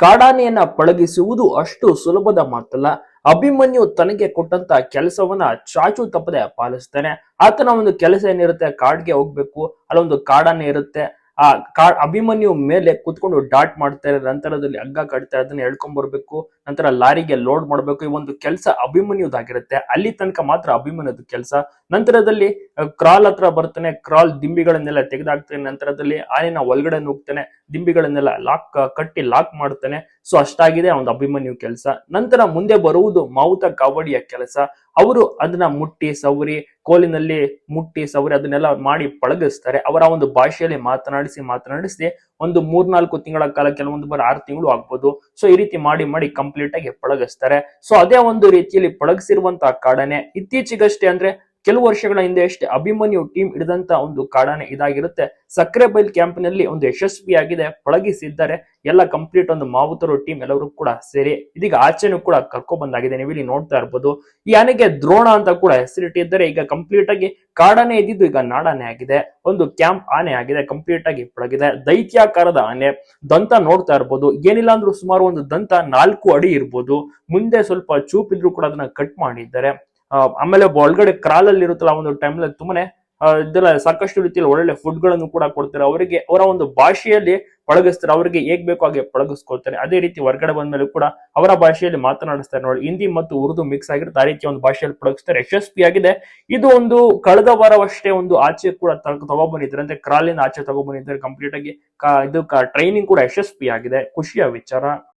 ಕಾಡಾನೆಯನ್ನ ಪಳಗಿಸುವುದು ಅಷ್ಟು ಸುಲಭದ ಮಾತಲ್ಲ. ಅಭಿಮನ್ಯು ತನಗೆ ಕೊಟ್ಟಂತ ಕೆಲಸವನ್ನ ಚಾಚು ತಪ್ಪದೆ ಪಾಲಿಸ್ತಾನೆ. ಆತನ ಒಂದು ಕೆಲಸ ಏನಿರುತ್ತೆ, ಕಾಡ್ಗೆ ಹೋಗ್ಬೇಕು. ಅಲ್ಲೊಂದು ಕಾಡಾನೆ ಇರುತ್ತೆ. ಆ ಕಾ ಅಭಿಮನ್ಯು ಮೇಲೆ ಕುತ್ಕೊಂಡು ಡಾಟ್ ಮಾಡ್ತಾರೆ ನಂತರದಲ್ಲಿ ಹಗ್ಗ ಕಟ್ತಾ ಅದನ್ನ ಎಳ್ಕೊಂಡ್ ಬರ್ಬೇಕು, ನಂತರ ಲಾರಿಗೆ ಲೋಡ್ ಮಾಡ್ಬೇಕು, ಈ ಒಂದು ಕೆಲಸ ಅಭಿಮನ್ಯುದಾಗಿರುತ್ತೆ. ಅಲ್ಲಿ ತನಕ ಮಾತ್ರ ಅಭಿಮನ್ಯದ ಕೆಲಸ. ನಂತರದಲ್ಲಿ ಕ್ರಾಲ್ ಹತ್ರ ಬರ್ತಾನೆ, ಕ್ರಾಲ್ ದಿಂಬಿಗಳನ್ನೆಲ್ಲ ತೆಗೆದಾಕ್ತಾನೆ, ನಂತರದಲ್ಲಿ ಆನೆನ ಒಳಗಡೆ ನುಗ್ತಾನೆ, ದಿಂಬಿಗಳನ್ನೆಲ್ಲ ಲಾಕ್, ಕಟ್ಟಿ ಲಾಕ್ ಮಾಡ್ತಾನೆ ಸೊ ಅಷ್ಟಾಗಿದೆ ಒಂದು ಅಭಿಮನ್ಯು ಕೆಲಸ. ನಂತರ ಮುಂದೆ ಬರುವುದು ಮೌತ ಕಾವಡಿಯ ಕೆಲಸ. ಅವರು ಅದನ್ನ ಮುಟ್ಟಿ, ಸವರಿ, ಕೋಲಿನಲ್ಲಿ ಮುಟ್ಟಿ, ಸವರಿ ಅದನ್ನೆಲ್ಲ ಮಾಡಿ ಪಳಗಿಸ್ತಾರೆ. ಅವರ ಒಂದು ಭಾಷೆಯಲ್ಲಿ ಮಾತನಾಡಿಸಿ ಮಾತನಾಡಿಸಿ ಒಂದು ಮೂರ್ನಾಲ್ಕು ತಿಂಗಳ ಕಾಲ ಕೆಲವೊಂದು ಬಾರಿ ಆರು ತಿಂಗಳು ಆಗ್ಬೋದು. ಸೊ ಈ ರೀತಿ ಮಾಡಿ ಮಾಡಿ ಕಂಪ್ಲೀಟ್ ಆಗಿ ಪಳಗಿಸ್ತಾರೆ. ಸೊ ಅದೇ ಒಂದು ರೀತಿಯಲ್ಲಿ ಪಳಗಿಸಿರುವಂತಹ ಕಾಡನೆ. ಇತ್ತೀಚೆಗಷ್ಟೇ ಅಂದ್ರೆ ಕೆಲವು ವರ್ಷಗಳ ಹಿಂದೆ ಅಷ್ಟೇ ಅಭಿಮನ್ಯು ಟೀಮ್ ಹಿಡಿದಂತ ಒಂದು ಕಾಡಾನೆ ಇದಾಗಿರುತ್ತೆ. ಸಕ್ಕರೆ ಬೈಲ್ ಕ್ಯಾಂಪಿನಲ್ಲಿ ಒಂದು ಯಶಸ್ವಿಯಾಗಿದೆ, ಪಳಗಿಸಿದ್ದಾರೆ. ಎಲ್ಲ ಕಂಪ್ಲೀಟ್ ಒಂದು ಮಾವುತರು ಟೀಮ್ ಎಲ್ಲರೂ ಕೂಡ ಸೇರಿ, ಇದೀಗ ಆಚೆನೂ ಕೂಡ ಕರ್ಕೊ ಬಂದಾಗಿದೆ. ನೀವು ಇಲ್ಲಿ ನೋಡ್ತಾ ಇರ್ಬೋದು. ಈ ಆನೆಗೆ ದ್ರೋಣ ಅಂತ ಕೂಡ ಹೆಸರಿಟ್ಟಿದ್ದಾರೆ. ಈಗ ಕಂಪ್ಲೀಟ್ ಆಗಿ ಕಾಡಾನೆ ಇದ್ದಿದ್ದು ಈಗ ನಾಡಾನೆ ಆಗಿದೆ. ಒಂದು ಕ್ಯಾಂಪ್ ಆನೆ ಆಗಿದೆ, ಕಂಪ್ಲೀಟ್ ಆಗಿ ಪಳಗಿದೆ. ದೈತ್ಯಾಕಾರದ ಆನೆ, ದಂತ ನೋಡ್ತಾ ಇರ್ಬೋದು. ಏನಿಲ್ಲ ಅಂದ್ರೂ ಸುಮಾರು ಒಂದು ದಂತ ನಾಲ್ಕು ಅಡಿ ಇರ್ಬೋದು. ಮುಂದೆ ಸ್ವಲ್ಪ ಚೂಪಿದ್ರು ಕೂಡ ಅದನ್ನ ಕಟ್ ಮಾಡಿದ್ದಾರೆ. ಆಮೇಲೆ ಒಳಗಡೆ ಕ್ರಾಲ್ ಅಲ್ಲಿ ಇರುತ್ತಲ್ಲ ಒಂದು ಟೈಮಲ್ಲಿ ತುಂಬಾನೇ ಆ, ಇದೆಲ್ಲ ಸಾಕಷ್ಟು ರೀತಿಯಲ್ಲಿ ಒಳ್ಳೊಳ್ಳೆ ಫುಡ್ಗಳನ್ನು ಕೂಡ ಕೊಡ್ತಾರೆ. ಅವರಿಗೆ ಅವರ ಒಂದು ಭಾಷೆಯಲ್ಲಿ ಪಳಗಿಸ್ತಾರೆ. ಅವರಿಗೆ ಹೇಗ್ ಬೇಕೋ ಹಾಗೆ ಪಳಗಿಸ್ಕೊಳ್ತಾರೆ. ಅದೇ ರೀತಿ ಹೊರಗಡೆ ಬಂದ್ಮೇಲೆ ಕೂಡ ಅವರ ಭಾಷೆಯಲ್ಲಿ ಮಾತನಾಡಿಸ್ತಾರೆ. ನೋಡಿ ಹಿಂದಿ ಮತ್ತು ಉರ್ದು ಮಿಕ್ಸ್ ಆಗಿರುತ್ತೆ. ಆ ರೀತಿಯ ಒಂದು ಭಾಷೆಯಲ್ಲಿ ಪಳಗಿಸ್ತಾರೆ. ಯಶಸ್ವಿಯಾಗಿದೆ ಇದು ಒಂದು ಕಳೆದ ವಾರವಷ್ಟೇ ಒಂದು ಆಚೆ ಕೂಡ ತಗೊಬಂದಿದ್ದಾರೆ ಅಂದ್ರೆ ಕ್ರಾಲಿನ ಆಚೆ ತಗೊಬಂದಿದ್ದಾರೆ ಕಂಪ್ಲೀಟ್ ಆಗಿ ಇದು ಟ್ರೈನಿಂಗ್ ಕೂಡ ಯಶಸ್ವಿಯಾಗಿದೆ. ಖುಷಿಯ ವಿಚಾರ.